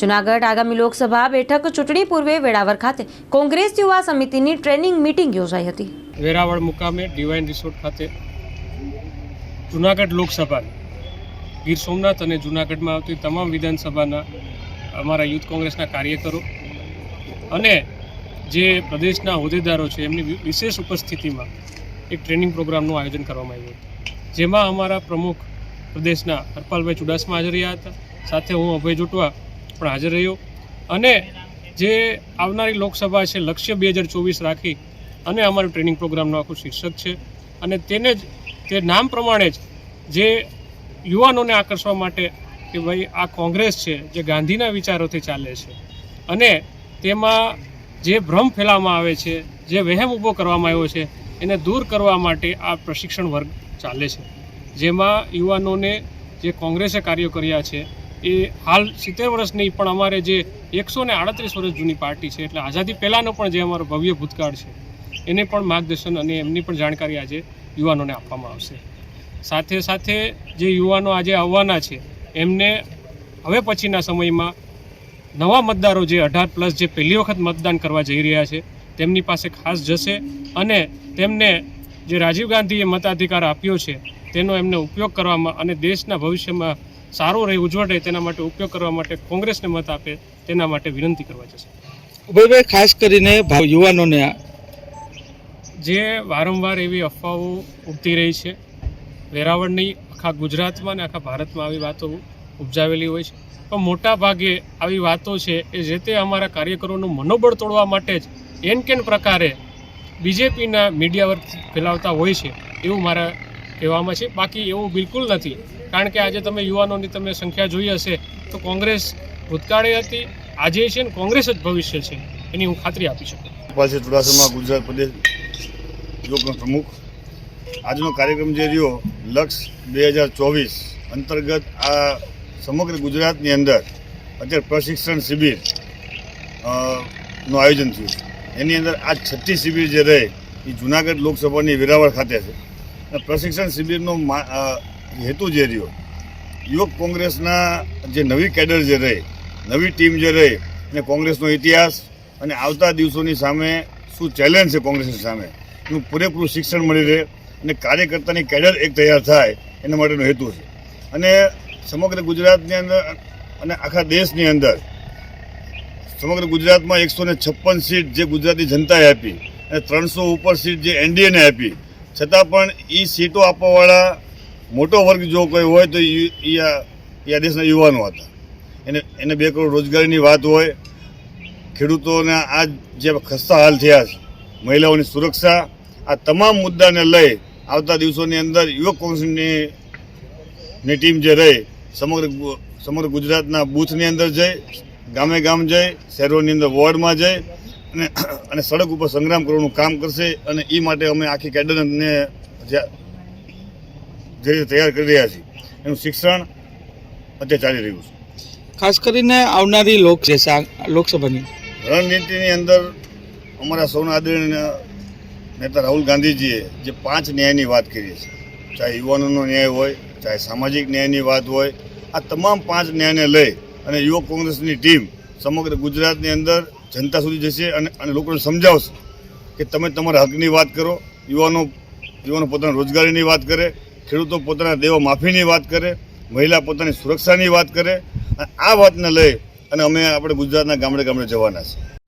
જુનાગઢ આગામી લોકસભા બેઠક ચૂંટણી પૂર્વે વેળાવર ખાતે કોંગ્રેસ યુવા સમિતિની ટ્રેનિંગ મીટિંગ યોજાઈ હતી. વેરાવળ મુકામે ડિવાઇન રિસોર્ટ ખાતે જુનાગઢ લોકસભા, ગીર સોમનાથ અને જુનાગઢમાં આવતી તમામ વિધાનસભાના અમારા યુથ કોંગ્રેસના કાર્યકરો અને જે પ્રદેશના હોદ્દેદારો છે, એમની વિશેષ ઉપસ્થિતિમાં એક ટ્રેનિંગ પ્રોગ્રામનું આયોજન કરવામાં આવ્યું હતું. જેમાં અમારા પ્રમુખ પ્રદેશના હરપાલભાઈ ચુડાસમા હાજર રહ્યા હતા. સાથે હું અભય જોટવા પણ હાજર રહ્યો. અને જે આવનારી લોકસભા છે, લક્ષ્ય બે હજાર ચોવીસ રાખી અને અમારું ટ્રેનિંગ પ્રોગ્રામનું આખું શીર્ષક છે. અને તેને જ, તે નામ પ્રમાણે જ જે યુવાનોને આકર્ષવા માટે કે ભાઈ આ કોંગ્રેસ છે, જે ગાંધીના વિચારોથી ચાલે છે અને તેમાં જે ભ્રમ ફેલાવવામાં આવે છે, જે વહેમ ઊભો કરવામાં આવ્યો છે, એને દૂર કરવા માટે આ પ્રશિક્ષણ વર્ગ ચાલે છે. જેમાં યુવાનોને જે કોંગ્રેસે કાર્યો કર્યા છે એ હાલ સિત્તેર વર્ષ નહીં, પણ અમારે જે એકસો ને આડત્રીસ વર્ષ જૂની પાર્ટી છે, એટલે આઝાદી પહેલાંનો પણ જે અમારો ભવ્ય ભૂતકાળ છે, એને પણ માર્ગદર્શન અને એમની પણ જાણકારી આજે યુવાનોને આપવામાં આવશે. સાથે સાથે જે યુવાનો આજે આવવાના છે, એમને હવે પછીના સમયમાં નવા મતદારો જે અઢાર પ્લસ જે પહેલી વખત મતદાન કરવા જઈ રહ્યા છે, તેમની પાસે ખાસ જશે અને તેમને જે રાજીવ ગાંધીએ મતાધિકાર આપ્યો છે, તેનો એમને ઉપયોગ કરવામાં અને દેશના ભવિષ્યમાં સારું રહે ઉજ્જવળ રહે તેના માટે ઉપયોગ કરવા માટે કોંગ્રેસને મત આપે તેના માટે વિનંતી કરવા જશે. ઉભયભાઈ ખાસ કરીને યુવાનોને જે વારંવાર એવી અફવાઓ ઉગતી રહી છે વેરાવળની આખા ગુજરાતમાં અને આખા ભારતમાં આવી વાતો ઉપજાવેલી હોય છે. પણ મોટા ભાગે આવી વાતો છે એ જે તે અમારા કાર્યકરોનું મનોબળ તોડવા માટે જ એન કેન પ્રકારે બીજેપીના મીડિયા વર્ગ ફેલાવતા હોય છે એવું મારા કહેવામાં છે. બાકી એવું બિલકુલ નથી. કારણ કે આજે તમે યુવાનોની તમે સંખ્યા જોઈ હશે, તો કોંગ્રેસ ભૂતકાળે હતી, આજે છે ને કોંગ્રેસ જ ભવિષ્ય છે, એની હું ખાતરી આપી શકું. ગોપાલસિંહ ચુડાસમા ગુજરાત પ્રદેશ યુવકનો પ્રમુખ. આજનો કાર્યક્રમ જે રહ્યો, લક્ષ બે હજાર ચોવીસ અંતર્ગત આ સમગ્ર ગુજરાતની અંદર અત્યારે પ્રશિક્ષણ શિબિરનું આયોજન થયું એની અંદર આ છઠ્ઠી શિબિર જે રહે, એ જુનાગઢ લોકસભાની વેરાવળ ખાતે છે. પ્રશિક્ષણ શિબિરનો હેતુ જે રહ્યો, યુવક કોંગ્રેસના જે નવી કેડર જે રહે, નવી ટીમ જે રહે, અને કોંગ્રેસનો ઇતિહાસ અને આવતા દિવસોની સામે શું ચેલેન્જ છે કોંગ્રેસની સામે, એનું પૂરેપૂરું શિક્ષણ મળી રહે અને કાર્યકર્તાની કેડર એક તૈયાર થાય, એના માટેનો હેતુ છે. અને સમગ્ર ગુજરાતની અંદર અને આખા દેશની અંદર, સમગ્ર ગુજરાતમાં એકસો ને છપ્પન સીટ જે ગુજરાતી જનતાએ આપી, અને ત્રણસો ઉપર સીટ જે એનડીએને આપી, છતાં પણ એ સીટો આપવાવાળા મોટો વર્ગ જો કોઈ હોય તો ઈ આ દેશના યુવાનો હતા. એને એને બે કરોડ રોજગારીની વાત હોય. ખેડૂતોના આ જે ખસ્તા હાલ થયા છે, મહિલાઓની સુરક્ષા, આ તમામ મુદ્દાને લઈ આવતા દિવસોની અંદર યુવક કોંગ્રેસની ટીમ જે રહી, સમગ્ર સમગ્ર ગુજરાતના બૂથની અંદર જઈ, ગામે ગામ જઈ, શહેરોની અંદર વોર્ડમાં જઈ અને અને સડક ઉપર સંગ્રામ કરવાનું કામ કરશે અને એ માટે અમે આખી કેડરને જે જે રીતે તૈયાર કરી રહ્યા છીએ એનું શિક્ષણ અત્યારે ચાલી રહ્યું છે. ખાસ કરીને આવનારી લોક લોકસભાની. રણનીતિની અંદર અમારા સૌના આદરણીય નેતા રાહુલ ગાંધીજીએ જે પાંચ ન્યાયની વાત કરી છે ચાહે યુવાનોનો ન્યાય હોય ચાહે સામાજિક ન્યાયની વાત હોય આ તમામ પાંચ ન્યાયને લઈ અને યુવક કોંગ્રેસની ટીમ સમગ્ર ગુજરાતની અંદર જનતા સુધી જશે અને અને લોકોને સમજાવશે કે તમે તમારા હકની વાત કરો યુવાનો યુવાનો પોતાના રોજગારીની વાત કરે ખેડૂતો પોતાના દેવો માફીની વાત કરે, મહિલા પોતાની સુરક્ષાની વાત કરે, અને આ વાતને લઈ અને અમે આપણે ગુજરાતના ગામડે ગામડે જવાના છે